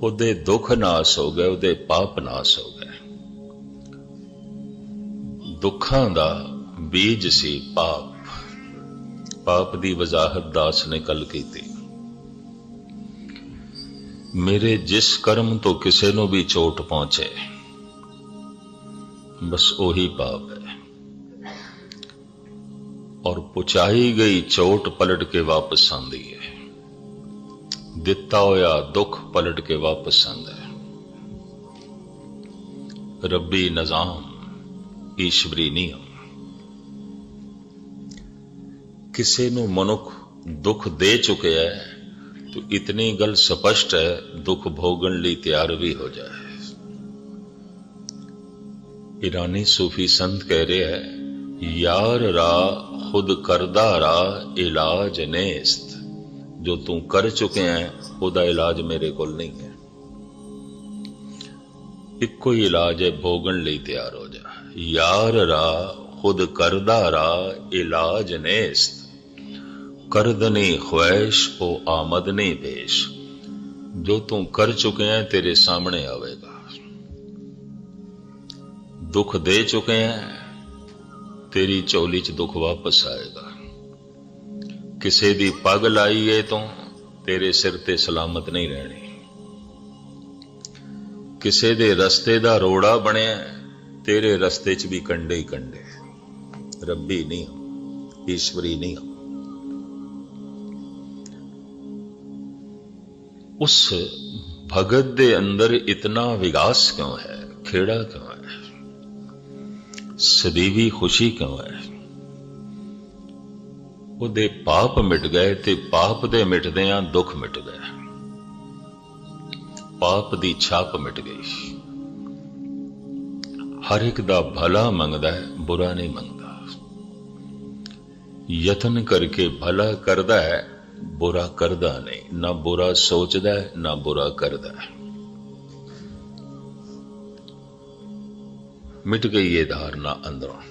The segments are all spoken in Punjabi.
ਉਹਦੇ ਦੁੱਖ ਨਾਸ ਹੋ ਗਏ, ਉਹਦੇ ਪਾਪ ਨਾਸ ਹੋ ਗਏ। ਦੁੱਖਾਂ ਦਾ ਬੀਜ ਸੀ ਪਾਪ। ਪਾਪ ਦੀ ਵਜ਼ਾਹਤ ਦਾਸ ਨੇ ਕੱਲ ਕੀਤੀ। ਮੇਰੇ ਜਿਸ ਕਰਮ ਤੋਂ ਕਿਸੇ ਨੂੰ ਵੀ ਚੋਟ ਪਹੁੰਚੇ, ਬਸ ਉਹੀ ਪਾਪ ਹੈ। ਔਰ ਪੁਚਾਈ ਗਈ ਚੋਟ ਪਲਟ ਕੇ ਵਾਪਸ ਆਂਦੀ ਹੈ। ਦਿੱਤਾ ਹੋਇਆ ਦੁੱਖ ਪਲਟ ਕੇ ਵਾਪਸ ਆਂਦਾ ਹੈ ਰੱਬੀ ਨਿਜ਼ਾਮ ਈਸ਼ਵਰੀ ਨਿਯਮ ਕਿਸੇ ਨੂੰ ਮਨੁੱਖ ਦੁੱਖ ਦੇ ਚੁੱਕਿਆ ਹੈ तो इतनी गल स्पष्ट है दुख भोगन ਲਈ ਤਿਆਰ ਵੀ ਹੋ ਜਾਏ ईरानी सूफी संत कह रहे हैं यार रा खुद करदा रा इलाज नेस्त ਜੋ ਤੂੰ ਕਰ ਚੁੱਕਿਆ ਹੈ, ਉਹਦਾ ਇਲਾਜ ਮੇਰੇ ਕੋਲ ਨਹੀਂ ਹੈ। ਇੱਕੋ ਹੀ ਇਲਾਜ ਹੈ, ਭੋਗਣ ਲਈ ਤਿਆਰ ਹੋ ਜਾ। ਯਾਰ ਰਾ ਖੁਦ ਕਰਦਾ ਰਾ ਇਲਾਜ ਨੇਸਤ। ਕਰਦਨੇ ਖੁਆਇਸ਼, ਉਹ ਆਮਦ ਨੇ ਪੇਸ਼। ਜੋ ਤੂੰ ਕਰ ਚੁੱਕਿਆ ਤੇਰੇ ਸਾਹਮਣੇ ਆਵੇਗਾ। ਦੁੱਖ ਦੇ ਚੁੱਕਿਆ ਤੇਰੀ ਚੋਲੀ 'ਚ ਦੁੱਖ ਵਾਪਸ ਆਏਗਾ। ਕਿਸੇ ਦੀ ਪੱਗ ਲਾਈ ਏ ਤੂੰ ਤੇਰੇ ਸਿਰ ਤੇ ਸਲਾਮਤ ਨਹੀਂ ਰਹਿਣੀ। ਕਿਸੇ ਦੇ ਰਸਤੇ ਦਾ ਰੋੜਾ ਬਣਿਆ, ਤੇਰੇ ਰਸਤੇ 'ਚ ਵੀ ਕੰਡੇ ਹੀ ਕੰਡੇ। ਰੱਬੀ ਨਹੀਂ ਈਸ਼ਵਰੀ ਨਹੀਂ ਉਸ ਭਗਤ ਦੇ ਅੰਦਰ ਇਤਨਾ ਵਿਗਾਸ ਕਿਉਂ ਹੈ? ਖੇੜਾ ਕਿਉਂ ਹੈ? ਸਦੀਵੀ ਖੁਸ਼ੀ ਕਿਉਂ ਹੈ? ਉਹਦੇ ਪਾਪ ਮਿਟ ਗਏ ਤੇ ਪਾਪ ਦੇ ਮਿਟਦਿਆਂ ਦੁੱਖ ਮਿਟ ਗਏ। ਪਾਪ ਦੀ ਛਾਪ ਮਿਟ ਗਈ। ਹਰ ਇੱਕ ਦਾ ਭਲਾ ਮੰਗਦਾ ਹੈ, ਬੁਰਾ ਨਹੀਂ ਮੰਗਦਾ। ਯਤਨ ਕਰਕੇ ਭਲਾ ਕਰਦਾ ਹੈ, ਬੁਰਾ ਕਰਦਾ ਨਹੀਂ। ਨਾ ਬੁਰਾ ਸੋਚਦਾ ਹੈ, ਨਾ ਬੁਰਾ ਕਰਦਾ ਹੈ। ਮਿਟ ਗਈ ਇਹ ਧਾਰਨਾ ਅੰਦਰੋਂ।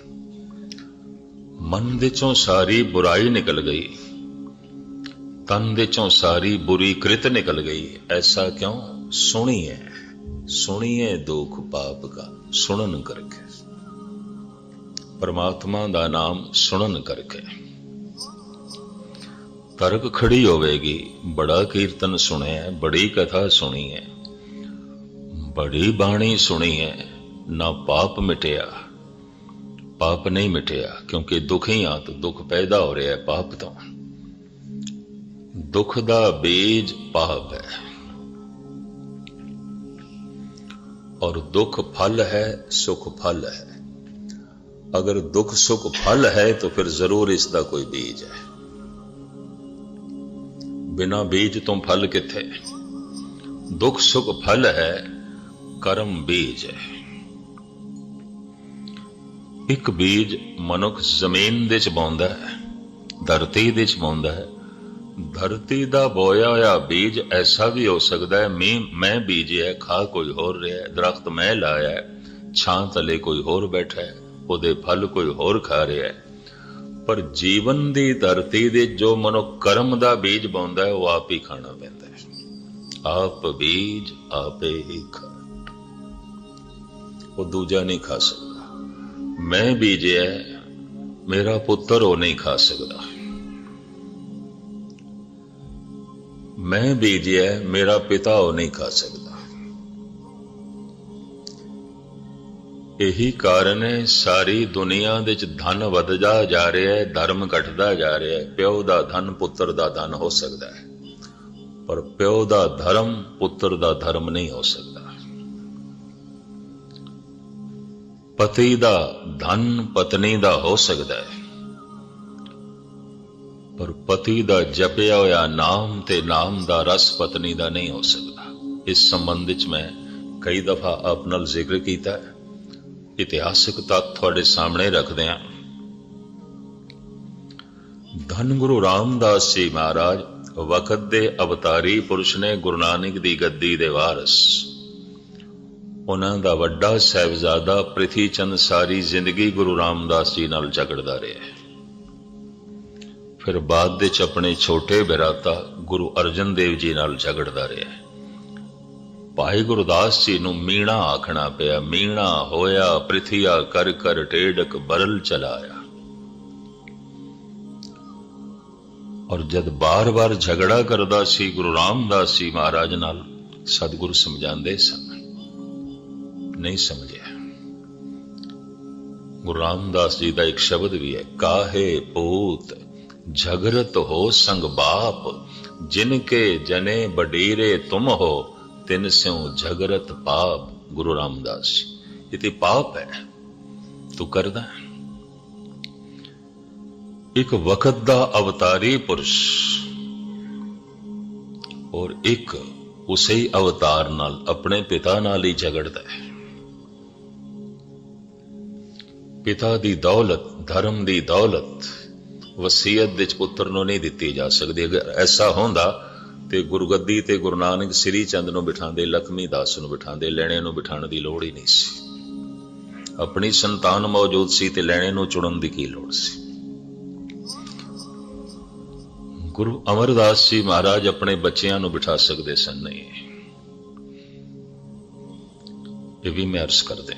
ਮਨ ਦੇ ਚੋਂ ਸਾਰੀ ਬੁਰਾਈ ਨਿਕਲ ਗਈ। ਤਨ ਦੇ ਚੋਂ ਸਾਰੀ ਬੁਰੀ ਕ੍ਰਿਤ ਨਿਕਲ ਗਈ। ਐਸਾ ਕਿਉਂ? ਸੁਣੀ ਸੁਣੀਏ ਸੁਣੀਏ ਦੁੱਖ ਪਾਪ ਦਾ ਸੁਣਨ ਕਰਕੇ। ਪਰਮਾਤਮਾ ਦਾ ਨਾਮ ਸੁਣਨ ਕਰਕੇ। ਤਰਕ ਖੜੀ ਹੋਵੇਗੀ, ਬੜਾ ਕੀਰਤਨ ਸੁਣਿਆ ਬੜੀ ਕਥਾ ਸੁਣੀ ਹੈ ਬੜੀ ਬਾਣੀ ਸੁਣੀ ਹੈ ਨਾ ਪਾਪ ਮਿਟਿਆ। ਪਾਪ ਨਹੀਂ ਮਿਟਿਆ, ਕਿਉਂਕਿ ਦੁਖੀ ਹੀ ਆ ਤਾਂ ਦੁੱਖ ਪੈਦਾ ਹੋ ਰਿਹਾ ਹੈ ਪਾਪ ਤੋਂ। ਦੁੱਖ ਦਾ ਬੀਜ ਪਾਪ ਹੈ। ਔਰ ਦੁੱਖ ਫਲ ਹੈ, ਸੁਖ ਫਲ ਹੈ। ਅਗਰ ਦੁੱਖ ਸੁਖ ਫਲ ਹੈ ਤਾਂ ਫਿਰ ਜ਼ਰੂਰ ਇਸ ਦਾ ਕੋਈ ਬੀਜ ਹੈ। ਬਿਨਾ ਬੀਜ ਤੋਂ ਫਲ ਕਿੱਥੇ? ਦੁੱਖ ਸੁਖ ਫਲ ਹੈ, ਕਰਮ ਬੀਜ ਹੈ। ਇੱਕ ਬੀਜ ਮਨੁੱਖ ਜ਼ਮੀਨ ਦੇ ਚ ਪਾਉਂਦਾ ਹੈ, ਧਰਤੀ ਦੇ ਚ ਪਾਉਂਦਾ ਹੈ। ਧਰਤੀ ਦਾ ਬੋਇਆ ਹੋਇਆ ਬੀਜ ਐਸਾ ਵੀ ਹੋ ਸਕਦਾ ਹੈ, ਮੀਂਹ ਮੈਂ ਬੀਜਿਆ ਖਾ ਕੋਈ ਹੋਰ ਰਿਹਾ ਦਰਖਤ ਮੈਂ ਲਾਇਆ ਛਾਂ ਤਲੇ ਕੋਈ ਹੋਰ ਬੈਠਾ ਹੈ, ਉਹਦੇ ਫਲ ਕੋਈ ਹੋਰ ਖਾ ਰਿਹਾ ਹੈ। ਪਰ ਜੀਵਨ ਦੀ ਧਰਤੀ ਦੇ ਜੋ ਮਨੁੱਖ ਕਰਮ ਦਾ ਬੀਜ ਪਾਉਂਦਾ ਹੈ, ਉਹ ਆਪ ਹੀ ਖਾਣਾ ਪੈਂਦਾ ਹੈ। ਆਪ ਬੀਜ ਆਪੇ ਹੀ ਖਾ ਉਹ ਦੂਜਾ ਨਹੀਂ ਖਾ ਸਕਦਾ। ਮੈਂ ਬੀਜਿਆ ਮੇਰਾ ਪੁੱਤਰ ਉਹ ਨਹੀਂ ਖਾ ਸਕਦਾ। ਮੈਂ ਬੀਜਿਆ ਮੇਰਾ ਪਿਤਾ ਉਹ ਨਹੀਂ ਖਾ ਸਕਦਾ। ਇਹੀ ਕਾਰਨ ਹੈ ਸਾਰੀ ਦੁਨੀਆ ਦੇ ਵਿੱਚ ਧਨ ਵੱਧਦਾ ਜਾ ਰਿਹਾ ਹੈ ਧਰਮ ਘਟਦਾ ਜਾ ਰਿਹਾ ਹੈ ਪਿਓ ਦਾ ਧਨ ਪੁੱਤਰ ਦਾ ਧਨ ਹੋ ਸਕਦਾ ਹੈ ਪਰ ਪਿਓ ਦਾ ਧਰਮ, ਪੁੱਤਰ ਦਾ ਧਰਮ ਨਹੀਂ ਹੋ ਸਕਦਾ। ਪਤੀ ਦਾ ਧਨ ਪਤਨੀ ਦਾ ਹੋ ਸਕਦਾ ਹੈ। ਪਰ ਪਤੀ ਦਾ ਜਪਿਆ ਹੋਇਆ ਨਾਮ ਤੇ ਨਾਮ ਦਾ ਰਸ ਪਤਨੀ ਦਾ ਨਹੀਂ ਹੋ ਸਕਦਾ। ਇਸ ਸੰਬੰਧ ਵਿੱਚ ਮੈਂ ਕਈ ਦਫਾ ਆਪ ਨਾਲ ਜ਼ਿਕਰ ਕੀਤਾ ਹੈ। ਇਤਿਹਾਸਕ ਤੱਥ ਤੁਹਾਡੇ ਸਾਹਮਣੇ ਰੱਖਦੇ ਹਾਂ। ਧੰਨ ਗੁਰੂ ਰਾਮਦਾਸ ਜੀ ਮਹਾਰਾਜ ਵਕਤ ਦੇ ਅਵਤਾਰੀ ਪੁਰਸ਼ ਨੇ ਗੁਰੂ ਨਾਨਕ ਦੀ ਗੱਦੀ ਦੇ ਵਾਰਸ ਉਹਨਾਂ ਦਾ ਵੱਡਾ ਸਹਿਬਜ਼ਾਦਾ ਪ੍ਰਿਥੀ ਚੰਦ ਸਾਰੀ ਜ਼ਿੰਦਗੀ ਗੁਰੂ ਰਾਮਦਾਸ ਜੀ ਨਾਲ ਝਗੜਦਾ ਰਿਹਾ ਫਿਰ ਬਾਅਦ ਵਿੱਚ ਆਪਣੇ ਛੋਟੇ ਬਿਰਾਤਾ ਗੁਰੂ ਅਰਜਨ ਦੇਵ ਜੀ ਨਾਲ ਝਗੜਦਾ ਰਿਹਾ ਭਾਈ ਗੁਰਦਾਸ ਜੀ ਨੂੰ ਮੀਣਾ ਆਖਣਾ ਪਿਆ, ਮੀਣਾ ਹੋਇਆ, ਪ੍ਰਿਥੀਆ ਕਰ ਕਰ ਟੇੜਕ ਬਰਲ ਚਲਾਇਆ। ਔਰ ਜਦ ਬਾਰ-ਬਾਰ ਝਗੜਾ ਕਰਦਾ ਸੀ ਗੁਰੂ ਰਾਮਦਾਸ ਜੀ ਮਹਾਰਾਜ ਨਾਲ, ਸਤਿਗੁਰੂ ਸਮਝਾਉਂਦੇ ਸਨ। ਨਹੀਂ ਸਮਝਿਆ। ਗੁਰੂ ਰਾਮਦਾਸ ਜੀ ਦਾ ਇੱਕ ਸ਼ਬਦ ਵੀ ਹੈ, ਕਾਹੇ ਪੂਤ ਝਗਰਤ ਹੋ ਸੰਗ ਬਾਪ, ਜਿਨ ਕੇ ਜਨੇ ਬਡੇਰੇ ਤੁਮ ਹੋ, ਤਿਨ ਸਿਉ ਝਗਰਤ ਪਾਪ, ਗੁਰੂ ਰਾਮਦਾਸ ਜੀ। ਇਹ ਤੇ ਪਾਪ ਹੈ, ਤੂੰ ਕਰਦਾ। ਇੱਕ ਵਕਤ ਦਾ ਅਵਤਾਰੀ ਪੁਰਸ਼ ਔਰ ਇੱਕ ਉਸੇ ਅਵਤਾਰ ਨਾਲ ਆਪਣੇ ਪਿਤਾ ਨਾਲ ਹੀ ਝਗੜਦਾ ਹੈ। ਪਿਤਾ ਦੀ ਦੌਲਤ, ਧਰਮ ਦੀ ਦੌਲਤ ਵਸੀਅਤ ਦੇ ਪੁੱਤਰ ਨੂੰ ਨਹੀਂ ਦਿੱਤੀ ਜਾ ਸਕਦੀ। ਅਗਰ ਐਸਾ ਹੁੰਦਾ ਤੇ ਗੁਰਗੱਦੀ ਤੇ ਗੁਰੂ ਨਾਨਕ ਸ੍ਰੀ ਚੰਦ ਨੂੰ ਬਿਠਾਉਂਦੇ, ਲਖਮੀ ਦਾਸ ਨੂੰ ਬਿਠਾਉਂਦੇ, ਲੈਣੇ ਨੂੰ ਬਿਠਾਉਣ ਦੀ ਲੋੜ ਹੀ ਨਹੀਂ ਸੀ। ਆਪਣੀ ਸੰਤਾਨ ਮੌਜੂਦ ਸੀ ਤੇ ਲੈਣੇ ਨੂੰ ਚੁਣਨ ਦੀ ਕੀ ਲੋੜ ਸੀ? ਗੁਰੂ ਅਮਰਦਾਸ ਜੀ ਮਹਾਰਾਜ ਆਪਣੇ ਬੱਚਿਆਂ ਨੂੰ ਬਿਠਾ ਸਕਦੇ ਸਨ? ਨਹੀਂ। ਇਹ ਵੀ ਮੈਂ ਅਰਜ਼ ਕਰਦੇ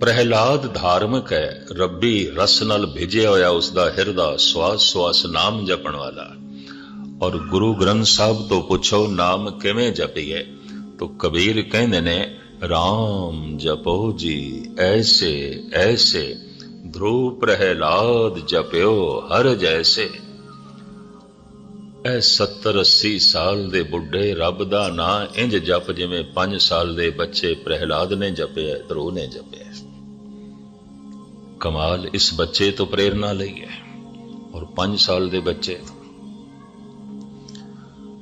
ਪ੍ਰਹਿਲਾਦ ਧਾਰਮਿਕ ਹੈ, ਰੱਬੀ ਰਸ ਨਾਲ ਭਿਜਿਆ ਹੋਇਆ ਉਸ ਦਾ ਹਿਰਦਾ ਸਵਾਸ ਸਵਾਸ ਨਾਮ ਜਪਣ ਵਾਲਾ। ਔਰ ਗੁਰੂ ਗ੍ਰੰਥ ਸਾਹਿਬ ਤੋਂ ਪੁੱਛੋ, ਨਾਮ ਕਿਵੇਂ ਜਪੀਏ? ਤੋ ਕਬੀਰ ਕਹਿੰਦੇ ਨੇ RAM ਜਪੋ ਜੀ, ਐਸੇ ਐਸੇ ਧਰੂ ਪ੍ਰਹਿਲਾਦ ਜਪਿਓ ਹਰ ਜੈਸੇ। ਐ 70 80 ਸਾਲ ਦੇ ਬੁੱਢੇ ਰੱਬ ਦਾ ਨਾਂ ਇੰਜ ਜਪ ਜਿਵੇਂ 5 ਸਾਲ ਦੇ ਬੱਚੇ ਪ੍ਰਹਿਲਾਦ ਨੇ ਜਪਿਆ, ਧਰੂ ਨੇ ਜਪਿਆ। ਕਮਾਲ ਇਸ ਬੱਚੇ ਤੋਂ ਪ੍ਰੇਰਣਾ ਲਈ ਹੈ ਔਰ 5 ਸਾਲ ਦੇ ਬੱਚੇ ਤੋਂ।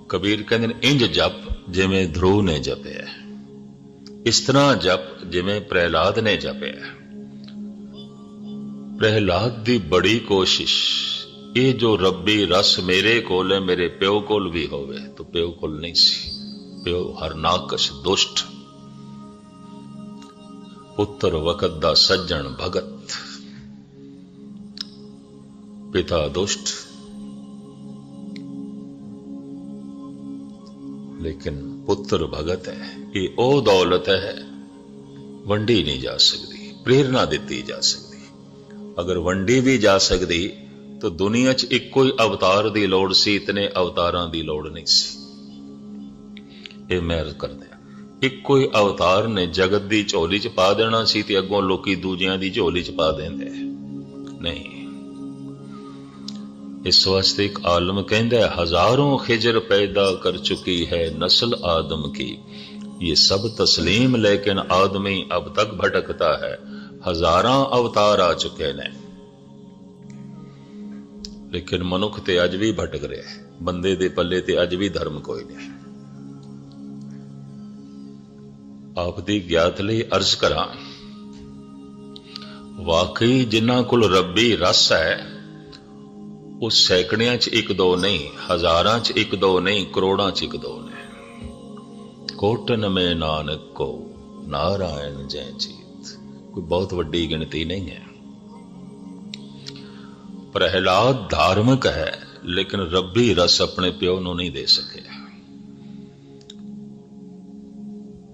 ਕਬੀਰ ਕਹਿੰਦੇ ਨੇ, ਇੰਜ ਜਪ ਜਿਵੇਂ ਧਰੂ ਨੇ ਜਪਿਆ ਇਸ ਤਰ੍ਹਾਂ ਜਪ ਜਿਵੇਂ ਪ੍ਰਹਿਲਾਦ ਨੇ ਜਪਿਆ ਪ੍ਰਹਿਲਾਦ ਦੀ ਬੜੀ ਕੋਸ਼ਿਸ਼, ਇਹ ਜੋ ਰੱਬੀ ਰਸ ਮੇਰੇ ਕੋਲ ਹੈ, ਮੇਰੇ ਪਿਓ ਕੋਲ ਵੀ ਹੋਵੇ, ਤਾਂ ਪਿਓ ਕੋਲ ਨਹੀਂ ਸੀ। ਪਿਓ ਹਰਨਾਕਸ਼ ਦੁਸ਼ਟ। ਪੁੱਤਰ ਵਕਤ ਦਾ ਸੱਜਣ ਭਗਤ। ਪਿਤਾ ਦੁਸ਼ਟ। ਲੇਕਿਨ ਪੁੱਤਰ ਭਗਤ ਹੈ, ਇਹ ਉਹ ਦੌਲਤ ਹੈ, ਵੰਡੀ ਨਹੀਂ ਜਾ ਸਕਦੀ, ਪ੍ਰੇਰਣਾ ਦਿੱਤੀ ਜਾ ਸਕਦੀ। ਅਗਰ ਵੰਡੀ ਵੀ ਜਾ ਸਕਦੀ, ਤਾਂ ਦੁਨੀਆ 'ਚ ਇੱਕੋ ਹੀ ਅਵਤਾਰ ਦੀ ਲੋੜ ਸੀ, ਇਤਨੇ ਅਵਤਾਰਾਂ ਦੀ ਲੋੜ ਨਹੀਂ ਸੀ। ਇਹ ਮੈਂ ਅਰਜ਼ ਕਰਦੇ ਇੱਕੋ ਹੀ ਅਵਤਾਰ ਨੇ ਜਗਤ ਦੀ ਝੋਲੀ 'ਚ ਪਾ ਦੇਣਾ ਸੀ ਤੇ ਅੱਗੋਂ ਲੋਕੀ ਦੂਜਿਆਂ ਦੀ ਝੋਲੀ 'ਚ ਪਾ ਦਿੰਦੇ। ਨਹੀਂ ਇਸ ਵਾਸਤੇ ਇੱਕ ਆਲਮ ਕਹਿੰਦਾ है हजारों खिजर पैदा कर चुकी है नस्ल आदम की ये सब तस्लीम लेकिन आदमी अब तक भटकता है हजारा अवतार आ चुके ने ਲੇਕਿਨ ਮਨੁੱਖ ਤੇ ਅੱਜ ਵੀ ਭਟਕ ਰਿਹਾ ਹੈ। ਬੰਦੇ ਦੇ ਪੱਲੇ ਤੇ ਅੱਜ ਵੀ ਧਰਮ ਕੋਈ ਨਹੀਂ। ਆਪ ਦੀ ਗਿਆਤ ਲਈ ਅਰਜ਼ ਕਰਾਂ, ਵਾਕਈ ਜਿਨ੍ਹਾਂ ਕੋਲ ਰੱਬੀ ਰਸ ਹੈ ਉਹ ਸੈਕੜਿਆਂ 'ਚ ਇੱਕ ਦੋ ਨਹੀਂ ਹਜ਼ਾਰਾਂ 'ਚ ਇੱਕ ਦੋ ਨਹੀਂ ਕਰੋੜਾਂ 'ਚ ਇੱਕ ਦੋ ਨੇ ਕੋਟਨ ਮੇ ਨਾਨਕ ਕੋ ਨਾਰਾਇਣ ਜੈ ਜੀਤ ਕੋਈ ਬਹੁਤ ਵੱਡੀ ਗਿਣਤੀ ਨਹੀਂ ਹੈ ਪ੍ਰਹਿਲਾਦ ਧਾਰਮਿਕ ਹੈ ਲੇਕਿਨ ਰੱਬੀ ਰਸ ਆਪਣੇ ਪਿਓ ਨੂੰ ਨਹੀਂ ਦੇ ਸਕਿਆ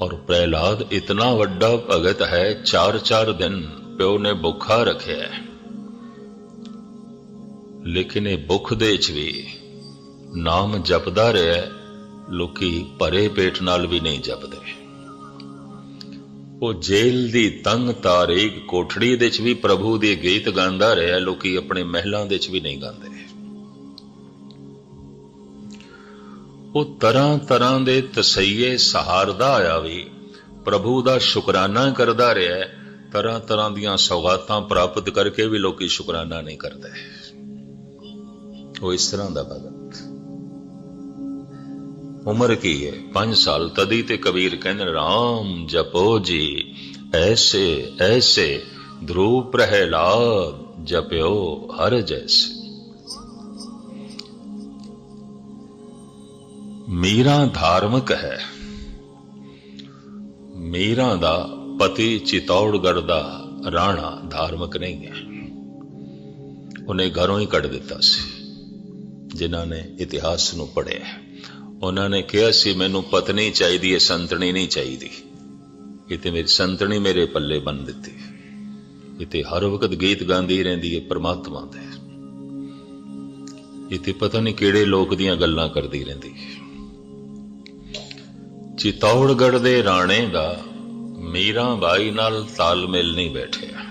ਔਰ ਪ੍ਰਹਿਲਾਦ ਇਤਨਾ ਵੱਡਾ ਭਗਤ ਹੈ 4-4 ਦਿਨ ਪਿਓ ਨੇ ਭੁੱਖਾ ਰੱਖਿਆ ਹੈ ਲੇਕਿਨ ਇਹ ਭੁੱਖ ਦੇ ਚ ਵੀ ਨਾਮ ਜਪਦਾ ਰਿਹਾ ਲੋਕੀ ਭਰੇ ਪੇਟ ਨਾਲ ਵੀ ਨਹੀਂ ਜਪਦੇ। ਉਹ ਜੇਲ੍ਹ ਦੀ ਤੰਗ ਤਾਰੀਖ ਕੋਠੜੀ ਦੇ ਚ ਵੀ ਪ੍ਰਭੂ ਦੇ ਗੀਤ ਗਾਉਂਦਾ ਰਿਹਾ, ਲੋਕੀ ਆਪਣੇ ਮਹਿਲਾਂ ਦੇ ਚ ਵੀ ਨਹੀਂ ਗਾਉਂਦੇ। ਉਹ ਤਰ੍ਹਾਂ ਤਰ੍ਹਾਂ ਦੇ ਤਸਈਏ ਸਹਾਰਦਾ ਆਇਆ ਵੀ ਪ੍ਰਭੂ ਦਾ ਸ਼ੁਕਰਾਨਾ ਕਰਦਾ ਰਿਹਾ ਤਰ੍ਹਾਂ ਤਰ੍ਹਾਂ ਦੀਆਂ ਸੌਗਾਤਾਂ ਪ੍ਰਾਪਤ ਕਰਕੇ ਵੀ ਲੋਕੀ ਸ਼ੁਕਰਾਨਾ ਨਹੀਂ ਕਰਦੇ। ਉਹ ਇਸ ਤਰ੍ਹਾਂ ਦਾ ਭਗਤ ਉਮਰ ਕੀ ਹੈ? 5 ਸਾਲ। ਤਦੀ ਤੇ ਕਬੀਰ ਕਹਿੰਦੇ ਰਾਮ ਜਪੋ ਜੀ, ਐਸੇ ਐਸੇ ਧਰੂ ਪ੍ਰਹਿਲਾਦ ਜਪਿਓ ਹਰ ਜੈਸੇ। ਮੀਰਾ ਧਾਰਮਿਕ ਹੈ। ਮੀਰਾ ਦਾ ਪਤੀ ਚਿਤੌੜਗੜ ਦਾ ਰਾਣਾ ਧਾਰਮਿਕ ਨਹੀਂ ਹੈ। ਉਹਨੇ ਘਰੋਂ ਹੀ ਕੱਢ ਦਿੱਤਾ ਸੀ। ਜਿਨ੍ਹਾਂ ਨੇ ਇਤਿਹਾਸ ਨੂੰ ਪੜ੍ਹਿਆ ਉਹਨਾਂ ਨੇ ਕਿਹਾ ਸੀ, ਮੈਨੂੰ ਪਤਨੀ ਚਾਹੀਦੀ ਹੈ ਸੰਤਣੀ ਨਹੀਂ ਚਾਹੀਦੀ। ਇਹ ਤੇ ਮੇਰੀ ਸੰਤਣੀ ਮੇਰੇ ਪੱਲੇ ਬੰਨ ਦਿੱਤੀ ਇਹ ਹਰ ਵਕਤ ਗੀਤ ਗਾਉਂਦੀ ਰਹਿੰਦੀ ਹੈ ਪ੍ਰਮਾਤਮਾ ਦੇ। ਇਹ ਪਤਾ ਨਹੀਂ ਕਿਹੜੇ ਲੋਕ ਦੀਆਂ ਗੱਲਾਂ ਕਰਦੀ ਰਹਿੰਦੀ ਹੈ ਚਿਤੌੜਗੜ ਦੇ ਰਾਣੇ ਦਾ ਮੀਰਾ ਬਾਈ ਨਾਲ ਤਾਲਮੇਲ ਨਹੀਂ ਬੈਠਿਆ।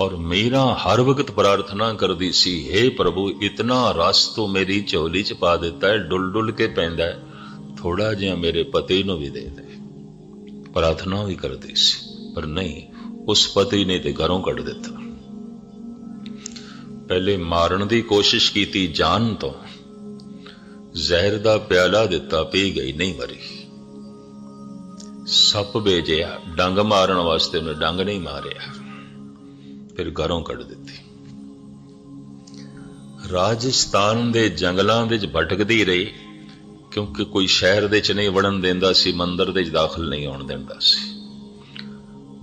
ਔਰ ਮੀਰਾ ਹਰ ਵਕਤ ਪ੍ਰਾਰਥਨਾ ਕਰਦੀ ਸੀ हे ਪ੍ਰਭੂ, ਇਤਨਾ ਰਸ ਤੂੰ ਮੇਰੀ ਝੋਲੀ ਚ ਪਾ ਦਿੱਤਾ ਹੈ ਡੁੱਲ ਡੁੱਲ ਕੇ ਪੈਂਦਾ ਹੈ। ਥੋੜਾ ਜਿਹਾ ਮੇਰੇ ਪਤੀ ਨੂੰ ਵੀ ਦੇ ਦੇ। ਪ੍ਰਾਰਥਨਾ ਵੀ ਕਰਦੀ ਸੀ, ਪਰ ਨਹੀਂ, ਉਸ ਪਤੀ ਨੇ ਤੇ ਘਰੋਂ ਕੱਢ ਦਿੱਤਾ। ਪਹਿਲੇ ਮਾਰਨ ਦੀ ਕੋਸ਼ਿਸ਼ ਕੀਤੀ ਜਾਨ ਤੋਂ। ਜ਼ਹਿਰ ਦਾ ਪਿਆਲਾ ਦਿੱਤਾ, ਪੀ ਗਈ ਨਹੀਂ ਮਰੀ। ਸੱਪ ਵੇਜਿਆ ਡੰਗ ਮਾਰਨ ਵਾਸਤੇ ਉਹਨੇ ਡੰਗ ਨਹੀਂ ਮਾਰਿਆ। ਫਿਰ ਘਰੋਂ ਕੱਢ ਦਿੱਤੀ। ਰਾਜਸਥਾਨ ਦੇ ਜੰਗਲਾਂ ਵਿੱਚ ਭਟਕਦੀ ਰਹੀ, ਕਿਉਂਕਿ ਕੋਈ ਸ਼ਹਿਰ ਦੇ ਚ ਨਹੀਂ ਵੜਨ ਦਿੰਦਾ ਸੀ, ਮੰਦਰ ਦੇ ਚ ਦਾਖਲ ਨਹੀਂ ਹੋਣ ਦਿੰਦਾ ਸੀ।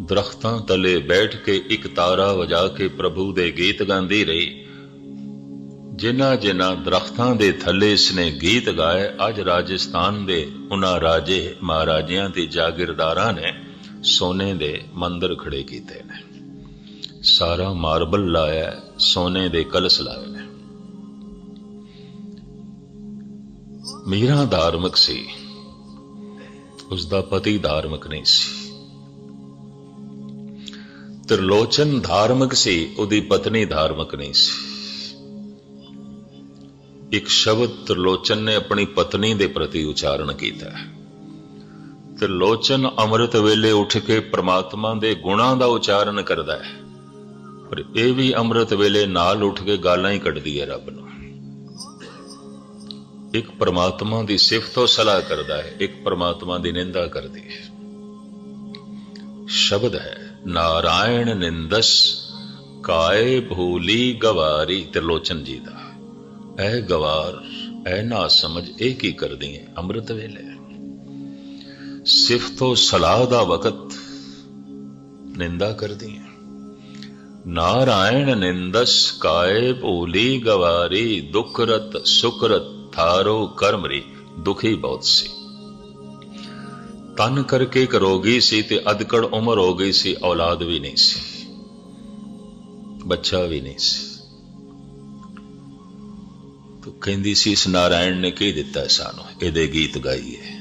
ਦਰਖਤਾਂ ਤਲੇ ਬੈਠ ਕੇ ਇੱਕ ਤਾਰਾ ਵਜਾ ਕੇ ਪ੍ਰਭੂ ਦੇ ਗੀਤ ਗਾਉਂਦੀ ਰਹੀ। ਜਿਨ੍ਹਾਂ ਜਿਨ੍ਹਾਂ ਦਰਖਤਾਂ ਦੇ ਥੱਲੇ ਇਸਨੇ ਗੀਤ ਗਾਏ, ਅੱਜ ਰਾਜਸਥਾਨ ਦੇ ਉਹਨਾਂ ਰਾਜੇ ਮਹਾਰਾਜਿਆਂ ਤੇ ਜਾਗੀਰਦਾਰਾਂ ਨੇ ਸੋਨੇ ਦੇ ਮੰਦਰ ਖੜੇ ਕੀਤੇ ਨੇ। ਸਾਰਾ ਮਾਰਬਲ ਲਾਇਆ ਸੋਨੇ ਦੇ ਕਲਸ ਲਾਇਆ ਨੇ। ਮੀਰਾ ਧਾਰਮਿਕ ਸੀ। ਉਸ ਦਾ ਪਤੀ ਧਾਰਮਿਕ ਨਹੀਂ ਸੀ। ਤ੍ਰਿਲੋਚਨ ਧਾਰਮਿਕ ਸੀ, ਉਹਦੀ ਪਤਨੀ ਧਾਰਮਿਕ ਨਹੀਂ ਸੀ। ਇੱਕ ਸ਼ਬਦ ਤ੍ਰਿਲੋਚਨ ਨੇ ਆਪਣੀ ਪਤਨੀ ਦੇ ਪ੍ਰਤੀ ਉਚਾਰਨ ਕੀਤਾ ਹੈ। ਤ੍ਰਿਲੋਚਨ ਅੰਮ੍ਰਿਤ ਵੇਲੇ ਉੱਠ ਕੇ ਪ੍ਰਮਾਤਮਾ ਦੇ ਗੁਣਾਂ ਦਾ ਉਚਾਰਨ ਕਰਦਾ ਹੈ। ਪਰ ਇਹ ਵੀ ਅੰਮ੍ਰਿਤ ਵੇਲੇ ਨਾਲ ਉੱਠ ਕੇ ਗਾਲਾਂ ਹੀ ਕੱਢਦੀ ਹੈ ਰੱਬ ਨੂੰ। ਇੱਕ ਪਰਮਾਤਮਾ ਦੀ ਸਿਫਤੋ ਸਲਾਹ ਕਰਦਾ ਹੈ, ਇੱਕ ਪਰਮਾਤਮਾ ਦੀ ਨਿੰਦਾ ਕਰਦੀ ਹੈ। ਸ਼ਬਦ ਹੈ, ਨਾਰਾਇਣ ਨਿੰਦਸ, ਕਾਏ ਭੂਲੀ ਗਵਾਰੀ ਤ੍ਰਿਲੋਚਨ ਜੀ ਦਾ। ਐ ਗਵਾਰ, ਐ ਨਾ ਸਮਝ, ਇਹ ਕੀ ਕਰਦੀ ਹੈ ਅੰਮ੍ਰਿਤ ਵੇਲੇ? ਸਿਫਤੋ ਸਲਾਹ ਦਾ ਵਕਤ ਨਿੰਦਾ ਕਰਦੀ ਹੈ। ਨਾਰਾਇਣ ਨਿੰਦਸ ਕਾਏ ਭੂਲੀ ਗਵਾਰੀ ਦੁਖਰਤ ਸੁਕਰਤ ਥਾਰੋ ਕਰਮਰੀ ਦੁਖੀ ਬਹੁਤ ਸੀ ਤਨ ਕਰਕੇ ਇੱਕ ਰੋਗੀ ਸੀ ਤੇ ਅਦਕੜ ਉਮਰ ਹੋ ਗਈ ਸੀ ਔਲਾਦ ਵੀ ਨਹੀਂ ਸੀ ਬੱਚਾ ਵੀ ਨਹੀਂ ਸੀ ਤੋ ਕਹਿੰਦੀ ਸੀ ਇਸ ਨਾਰਾਇਣ ਨੇ ਕੀ ਦਿੱਤਾ ਸਾਨੂੰ ਇਹਦੇ ਗੀਤ ਗਾਈਏ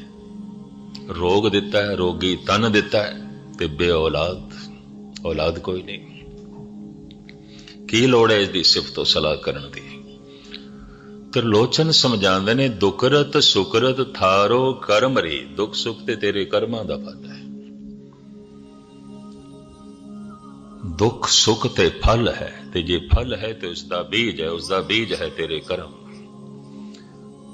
ਰੋਗ ਦਿੱਤਾ ਹੈ ਰੋਗੀ ਤਨ ਦਿੱਤਾ ਹੈ ਤੇ ਬੇ ਔਲਾਦ ਔਲਾਦ ਕੋਈ ਨਹੀਂ ਕੀ ਲੋੜ ਹੈ ਇਸ ਦੀ ਸਿਫਤੋ ਸਲਾਹ ਕਰਨ ਦੀ? ਤ੍ਰਿਲੋਚਨ ਸਮਝਾਉਂਦੇ ਨੇ ਦੁਕਰਤ ਸੁਕਰਤ ਥਾਰੋ ਕਰਮ ਰੇ, ਦੁੱਖ ਸੁਖ ਤੇ ਤੇਰੇ ਕਰਮਾਂ ਦਾ ਫਲ ਹੈ। ਦੁੱਖ ਸੁਖ ਤੇ ਫਲ ਹੈ ਤੇ ਜੇ ਫਲ ਹੈ ਤੇ ਉਸ ਦਾ ਬੀਜ ਹੈ ਉਸ ਦਾ ਬੀਜ ਹੈ ਤੇਰੇ ਕਰਮ।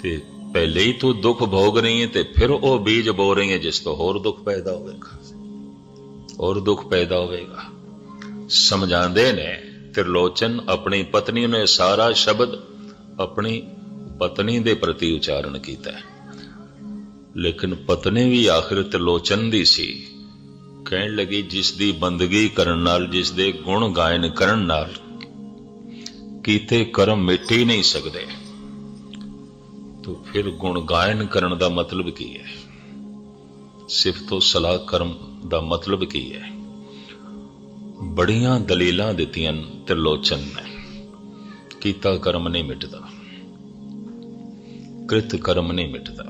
ਤੇ ਪਹਿਲੇ ਹੀ ਤੂੰ ਦੁੱਖ ਭੋਗ ਰਹੀ ਹੈ ਤੇ ਫਿਰ ਉਹ ਬੀਜ ਬੋ ਰਹੀ ਹੈ ਜਿਸ ਤੋਂ ਹੋਰ ਦੁੱਖ ਪੈਦਾ ਹੋਵੇਗਾ। ਹੋਰ ਦੁੱਖ ਪੈਦਾ ਹੋਵੇਗਾ। ਸਮਝਾਉਂਦੇ ਨੇ ਤ੍ਰਿਲੋਚਨ ਆਪਣੀ ਪਤਨੀ ਨੇ ਸਾਰਾ ਸ਼ਬਦ ਆਪਣੀ ਪਤਨੀ ਦੇ ਪ੍ਰਤੀ ਉਚਾਰਨ ਕੀਤਾ ਲੇਕਿਨ ਪਤਨੀ ਵੀ ਆਖਿਰ ਤ੍ਰਿਲੋਚਨ ਦੀ ਸੀ। ਕਹਿਣ ਲੱਗੀ ਜਿਸ ਦੀ ਬੰਦਗੀ ਕਰਨ ਨਾਲ ਜਿਸ ਦੇ ਗੁਣ ਗਾਇਨ ਕਰਨ ਨਾਲ ਕੀਤੇ ਕਰਮ ਮਿਟ ਨਹੀਂ ਸਕਦੇ, ਤੋ ਫਿਰ ਗੁਣ ਗਾਇਨ ਕਰਨ ਦਾ ਮਤਲਬ ਕੀ ਹੈ? ਸਿਫਤੋ ਸਲਾਹ ਕਰਮ ਦਾ ਮਤਲਬ ਕੀ ਹੈ? ਬੜੀਆਂ ਦਲੀਲਾਂ ਦਿੱਤੀਆਂ ਤ੍ਰਿਲੋਚਨ ਨੇ ਕੀਤਾ ਕਰਮ ਨਹੀਂ ਮਿਟਦਾ। ਕ੍ਰਿਤ ਕਰਮ ਨਹੀਂ ਮਿਟਦਾ।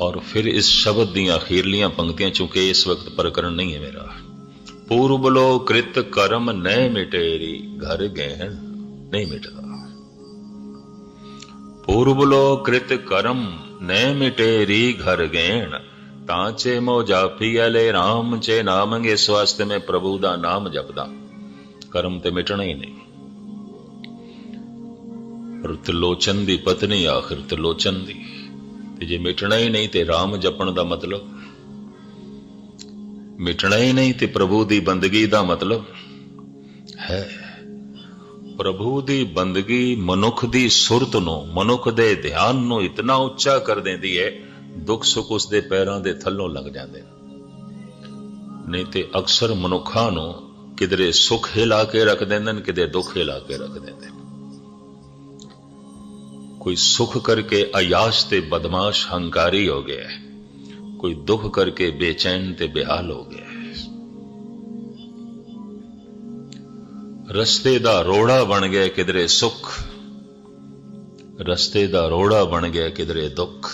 ਔਰ ਫਿਰ ਇਸ ਸ਼ਬਦ ਦੀਆਂ ਅਖੀਰਲੀਆਂ ਪੰਕਤੀਆਂ, ਚੁੱਕੇ ਇਸ ਵਕਤ ਪ੍ਰਕਰਨ ਨਹੀਂ ਹੈ ਮੇਰਾ। ਪੂਰਬ ਲੋ ਕ੍ਰਿਤ ਕਰਮ ਨਹਿ ਮਿਟੇਰੀ, ਘਰ ਗਹਿਣ ਨਹੀਂ ਮਿਟਦਾ। ਪੂਰਬ ਲੋ ਕ੍ਰਿਤ ਕਰਮ ਨਹਿ ਮਿਟੇਰੀ, ਘਰ ਗਹਿਣ ਤਾਂ ਚੇ ਮੋ ਜਾਪੀ ਅਲੇ ਰਾਮ, ਚੇ ਨਾਮੰਗੇ ਇਸ ਵਾਸਤੇ ਮੈਂ ਪ੍ਰਭੂ ਦਾ ਨਾਮ ਜਪਦਾ। ਕਰਮ ਤੇ ਮਿਟਣਾ ਹੀ ਨਹੀਂ। ਪਰ ਦੀ ਪਤਨੀ ਆਖਿਰ ਤ੍ਰਿਲੋਚਨ ਦੀ। ਤੇ ਜੇ ਮਿਟਣਾ ਹੀ ਨਹੀਂ ਤੇ ਰਾਮ ਜਪਣ ਦਾ ਮਤਲਬ? ਮਿਟਣਾ ਹੀ ਨਹੀਂ ਤੇ ਪ੍ਰਭੂ ਦੀ ਬੰਦਗੀ ਦਾ ਮਤਲਬ? ਹੈ। ਪ੍ਰਭੂ ਦੀ ਬੰਦਗੀ ਮਨੁੱਖ ਦੀ ਸੁਰਤ ਨੂੰ, ਮਨੁੱਖ ਦੇ ਧਿਆਨ ਨੂੰ ਇਤਨਾ ਉੱਚਾ ਕਰ ਦਿੰਦੀ ਹੈ ਦੁੱਖ ਸੁੱਖ ਉਸ ਦੇ ਪੈਰਾਂ ਦੇ ਥੱਲੋਂ ਲੱਗ ਜਾਂਦੇ ਨੇ ਨਹੀਂ ਤੇ ਅਕਸਰ ਮਨੁੱਖਾਂ ਨੂੰ ਕਿਧਰੇ ਸੁੱਖ ਹਿਲਾ ਕੇ ਰੱਖ ਦਿੰਦੇ ਨੇ, ਕਿਧਰੇ ਦੁੱਖ ਹਿਲਾ ਕੇ ਰੱਖ ਦਿੰਦੇ ਨੇ ਕੋਈ ਸੁਖ ਕਰਕੇ ਅਯਾਸ਼ ਤੇ ਬਦਮਾਸ਼ ਹੰਕਾਰੀ ਹੋ ਗਿਆ ਹੈ। ਕੋਈ ਦੁੱਖ ਕਰਕੇ ਬੇਚੈਨ ਤੇ ਬੇਹਾਲ ਹੋ ਗਿਆ ਹੈ। ਰਸਤੇ ਦਾ ਰੋੜਾ ਬਣ ਗਿਆ ਕਿਧਰੇ ਸੁਖ, ਰਸਤੇ ਦਾ ਰੋੜਾ ਬਣ ਗਿਆ ਕਿਧਰੇ ਦੁੱਖ